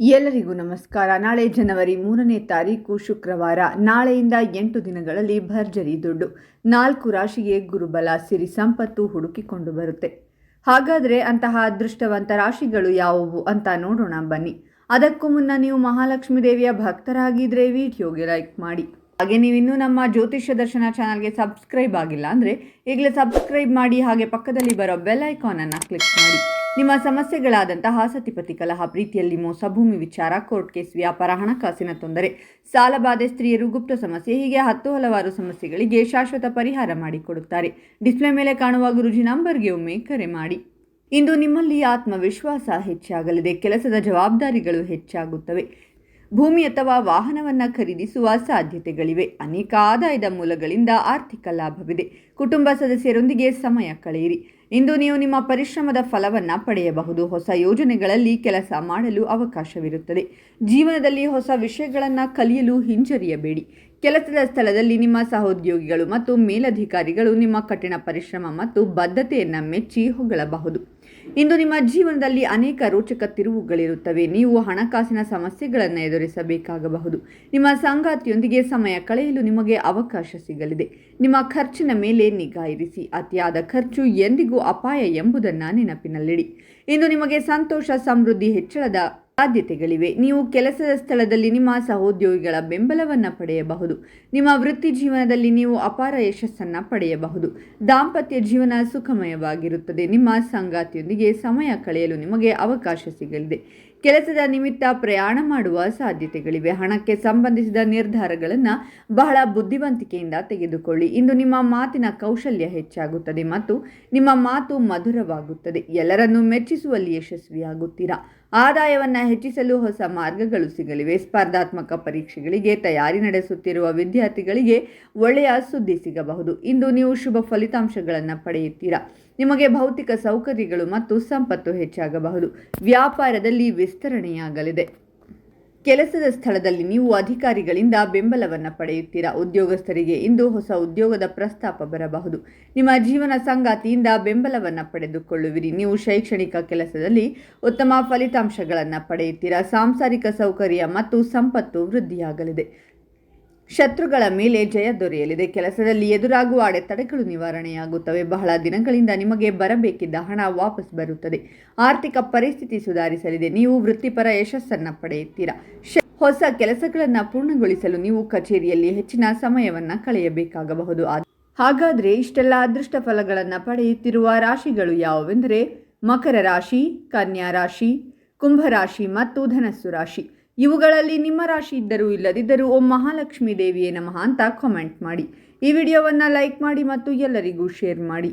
ಎಲ್ಲರಿಗೂ ನಮಸ್ಕಾರ. ನಾಳೆ ಜನವರಿ ಮೂರನೇ ತಾರೀಕು ಶುಕ್ರವಾರ. ನಾಳೆಯಿಂದ ಎಂಟು ದಿನಗಳಲ್ಲಿ ಭರ್ಜರಿ ದುಡ್ಡು. ನಾಲ್ಕು ರಾಶಿಗೆ ಗುರುಬಲ ಸಿರಿ ಸಂಪತ್ತು ಹುಡುಕಿಕೊಂಡು ಬರುತ್ತೆ. ಹಾಗಾದರೆ ಅಂತಹ ಅದೃಷ್ಟವಂತ ರಾಶಿಗಳು ಯಾವುವು ಅಂತ ನೋಡೋಣ ಬನ್ನಿ. ಅದಕ್ಕೂ ಮುನ್ನ ನೀವು ಮಹಾಲಕ್ಷ್ಮೀ ದೇವಿಯ ಭಕ್ತರಾಗಿದ್ದರೆ ವಿಡಿಯೋಗೆ ಲೈಕ್ ಮಾಡಿ. ಹಾಗೆ ನೀವು ಇನ್ನೂ ನಮ್ಮ ಜ್ಯೋತಿಷ್ಯ ದರ್ಶನ ಚಾನಲ್ಗೆ ಸಬ್ಸ್ಕ್ರೈಬ್ ಆಗಿಲ್ಲ ಅಂದರೆ ಈಗಲೇ ಸಬ್ಸ್ಕ್ರೈಬ್ ಮಾಡಿ ಹಾಗೆ ಪಕ್ಕದಲ್ಲಿ ಬರೋ ಬೆಲ್ ಐಕಾನನ್ನು ಕ್ಲಿಕ್ ಮಾಡಿ. ನಿಮ್ಮ ಸಮಸ್ಯೆಗಳಾದಂತಹ ಸತಿಪತಿ ಕಲಹ, ಪ್ರೀತಿಯಲ್ಲಿ ಮೋಸ, ಭೂಮಿ ವಿಚಾರ, ಕೋರ್ಟ್ ಕೇಸ್, ವ್ಯಾಪಾರ, ಹಣಕಾಸಿನ ತೊಂದರೆ ಸಾಲಬಾಧೆ ಸ್ತ್ರೀಯರು ಗುಪ್ತ ಸಮಸ್ಯೆ, ಹೀಗೆ ಹತ್ತು ಹಲವಾರು ಸಮಸ್ಯೆಗಳಿಗೆ ಶಾಶ್ವತ ಪರಿಹಾರ ಮಾಡಿಕೊಡುತ್ತಾರೆ. ಡಿಸ್ಪ್ಲೇ ಮೇಲೆ ಕಾಣುವ ಗುರುಜಿ ನಂಬರ್ಗೆ ಒಮ್ಮೆ ಕರೆ ಮಾಡಿ. ಇಂದು ನಿಮ್ಮಲ್ಲಿ ಆತ್ಮವಿಶ್ವಾಸ ಹೆಚ್ಚಾಗಲಿದೆ. ಕೆಲಸದ ಜವಾಬ್ದಾರಿಗಳು ಹೆಚ್ಚಾಗುತ್ತವೆ. ಭೂಮಿ ಅಥವಾ ವಾಹನವನ್ನು ಖರೀದಿಸುವ ಸಾಧ್ಯತೆಗಳಿವೆ. ಅನೇಕ ಆದಾಯದ ಮೂಲಗಳಿಂದ ಆರ್ಥಿಕ ಲಾಭವಿದೆ. ಕುಟುಂಬ ಸದಸ್ಯರೊಂದಿಗೆ ಸಮಯ ಕಳೆಯಿರಿ. ಇಂದು ನೀವು ನಿಮ್ಮ ಪರಿಶ್ರಮದ ಫಲವನ್ನು ಪಡೆಯಬಹುದು. ಹೊಸ ಯೋಜನೆಗಳಲ್ಲಿ ಕೆಲಸ ಮಾಡಲು ಅವಕಾಶವಿರುತ್ತದೆ. ಜೀವನದಲ್ಲಿ ಹೊಸ ವಿಷಯಗಳನ್ನು ಕಲಿಯಲು ಹಿಂಜರಿಯಬೇಡಿ. ಕೆಲಸದ ಸ್ಥಳದಲ್ಲಿ ನಿಮ್ಮ ಸಹೋದ್ಯೋಗಿಗಳು ಮತ್ತು ಮೇಲಧಿಕಾರಿಗಳು ನಿಮ್ಮ ಕಠಿಣ ಪರಿಶ್ರಮ ಮತ್ತು ಬದ್ಧತೆಯನ್ನು ಮೆಚ್ಚಿ ಹೊಗಳಬಹುದು. ಇಂದು ನಿಮ್ಮ ಜೀವನದಲ್ಲಿ ಅನೇಕ ರೋಚಕ ತಿರುವುಗಳಿರುತ್ತವೆ. ನೀವು ಹಣಕಾಸಿನ ಸಮಸ್ಯೆಗಳನ್ನು ಎದುರಿಸಬೇಕಾಗಬಹುದು. ನಿಮ್ಮ ಸಂಗಾತಿಯೊಂದಿಗೆ ಸಮಯ ಕಳೆಯಲು ನಿಮಗೆ ಅವಕಾಶ ಸಿಗಲಿದೆ. ನಿಮ್ಮ ಖರ್ಚಿನ ಮೇಲೆ ನಿಗಾ ಇರಿಸಿ. ಅತಿಯಾದ ಖರ್ಚು ಎಂದಿಗೂ ಅಪಾಯ ಎಂಬುದನ್ನು ನೆನಪಿನಲ್ಲಿಡಿ. ಇಂದು ನಿಮಗೆ ಸಂತೋಷ, ಸಮೃದ್ಧಿ, ಹೆಚ್ಚಳದ ಸಾಧ್ಯತೆಗಳಿವೆ. ನೀವು ಕೆಲಸದ ಸ್ಥಳದಲ್ಲಿ ನಿಮ್ಮ ಸಹೋದ್ಯೋಗಿಗಳ ಬೆಂಬಲವನ್ನು ಪಡೆಯಬಹುದು. ನಿಮ್ಮ ವೃತ್ತಿ ಜೀವನದಲ್ಲಿ ನೀವು ಅಪಾರ ಯಶಸ್ಸನ್ನು ಪಡೆಯಬಹುದು. ದಾಂಪತ್ಯ ಜೀವನ ಸುಖಮಯವಾಗಿರುತ್ತದೆ. ನಿಮ್ಮ ಸಂಗಾತಿಯೊಂದಿಗೆ ಸಮಯ ಕಳೆಯಲು ನಿಮಗೆ ಅವಕಾಶ ಸಿಗಲಿದೆ. ಕೆಲಸದ ನಿಮಿತ್ತ ಪ್ರಯಾಣ ಮಾಡುವ ಸಾಧ್ಯತೆಗಳಿವೆ. ಹಣಕ್ಕೆ ಸಂಬಂಧಿಸಿದ ನಿರ್ಧಾರಗಳನ್ನು ಬಹಳ ಬುದ್ಧಿವಂತಿಕೆಯಿಂದ ತೆಗೆದುಕೊಳ್ಳಿ. ಇಂದು ನಿಮ್ಮ ಮಾತಿನ ಕೌಶಲ್ಯ ಹೆಚ್ಚಾಗುತ್ತದೆ ಮತ್ತು ನಿಮ್ಮ ಮಾತು ಮಧುರವಾಗುತ್ತದೆ. ಎಲ್ಲರನ್ನೂ ಮೆಚ್ಚಿಸುವಲ್ಲಿ ಯಶಸ್ವಿಯಾಗುತ್ತೀರಾ? ಆದಾಯವನ್ನು ಹೆಚ್ಚಿಸಲು ಹೊಸ ಮಾರ್ಗಗಳು ಸಿಗಲಿವೆ. ಸ್ಪರ್ಧಾತ್ಮಕ ಪರೀಕ್ಷೆಗಳಿಗೆ ತಯಾರಿ ನಡೆಸುತ್ತಿರುವ ವಿದ್ಯಾರ್ಥಿಗಳಿಗೆ ಒಳ್ಳೆಯ ಸುದ್ದಿ ಸಿಗಬಹುದು. ಇಂದು ನೀವು ಶುಭ ಫಲಿತಾಂಶಗಳನ್ನು ಪಡೆಯುತ್ತೀರಾ? ನಿಮಗೆ ಭೌತಿಕ ಸೌಕರ್ಯಗಳು ಮತ್ತು ಸಂಪತ್ತು ಹೆಚ್ಚಾಗಬಹುದು. ವ್ಯಾಪಾರದಲ್ಲಿ ವಿಸ್ತರಣೆಯಾಗಲಿದೆ. ಕೆಲಸದ ಸ್ಥಳದಲ್ಲಿ ನೀವು ಅಧಿಕಾರಿಗಳಿಂದ ಬೆಂಬಲವನ್ನು ಪಡೆಯುತ್ತೀರಾ? ಉದ್ಯೋಗಸ್ಥರಿಗೆ ಇಂದು ಹೊಸ ಉದ್ಯೋಗದ ಪ್ರಸ್ತಾಪ ಬರಬಹುದು. ನಿಮ್ಮ ಜೀವನ ಸಂಗಾತಿಯಿಂದ ಬೆಂಬಲವನ್ನು ಪಡೆದುಕೊಳ್ಳುವಿರಿ. ನೀವು ಶೈಕ್ಷಣಿಕ ಕೆಲಸದಲ್ಲಿ ಉತ್ತಮ ಫಲಿತಾಂಶಗಳನ್ನು ಪಡೆಯುತ್ತೀರಾ? ಸಾಂಸಾರಿಕ ಸೌಕರ್ಯ ಮತ್ತು ಸಂಪತ್ತು ವೃದ್ಧಿಯಾಗಲಿದೆ. ಶತ್ರುಗಳ ಮೇಲೆ ಜಯ ದೊರೆಯಲಿದೆ. ಕೆಲಸದಲ್ಲಿ ಎದುರಾಗುವ ಅಡೆತಡೆಗಳು ನಿವಾರಣೆಯಾಗುತ್ತವೆ. ಬಹಳ ದಿನಗಳಿಂದ ನಿಮಗೆ ಬರಬೇಕಿದ್ದ ಹಣ ವಾಪಸ್ ಬರುತ್ತದೆ. ಆರ್ಥಿಕ ಪರಿಸ್ಥಿತಿ ಸುಧಾರಿಸಲಿದೆ. ನೀವು ವೃತ್ತಿಪರ ಯಶಸ್ಸನ್ನು ಪಡೆಯುತ್ತೀರಾ? ಹೊಸ ಕೆಲಸಗಳನ್ನು ಪೂರ್ಣಗೊಳಿಸಲು ನೀವು ಕಚೇರಿಯಲ್ಲಿ ಹೆಚ್ಚಿನ ಸಮಯವನ್ನು ಕಳೆಯಬೇಕಾಗಬಹುದು. ಹಾಗಾದರೆ ಇಷ್ಟೆಲ್ಲ ಅದೃಷ್ಟ ಫಲಗಳನ್ನು ಪಡೆಯುತ್ತಿರುವ ರಾಶಿಗಳು ಯಾವುವೆಂದರೆ ಮಕರ ರಾಶಿ, ಕನ್ಯಾ ರಾಶಿ ಕುಂಭರಾಶಿ ಮತ್ತು ಧನಸ್ಸು ರಾಶಿ. ಇವುಗಳಲ್ಲಿ ನಿಮ್ಮ ರಾಶಿ ಇದ್ದರೂ ಇಲ್ಲದಿದ್ದರೂ ಓಂ ಮಹಾಲಕ್ಷ್ಮೀ ದೇವಿಯೇ ನಮಃ ಅಂತ ಕಾಮೆಂಟ್ ಮಾಡಿ. ಈ ವಿಡಿಯೋವನ್ನು ಲೈಕ್ ಮಾಡಿ ಮತ್ತು ಎಲ್ಲರಿಗೂ ಶೇರ್ ಮಾಡಿ.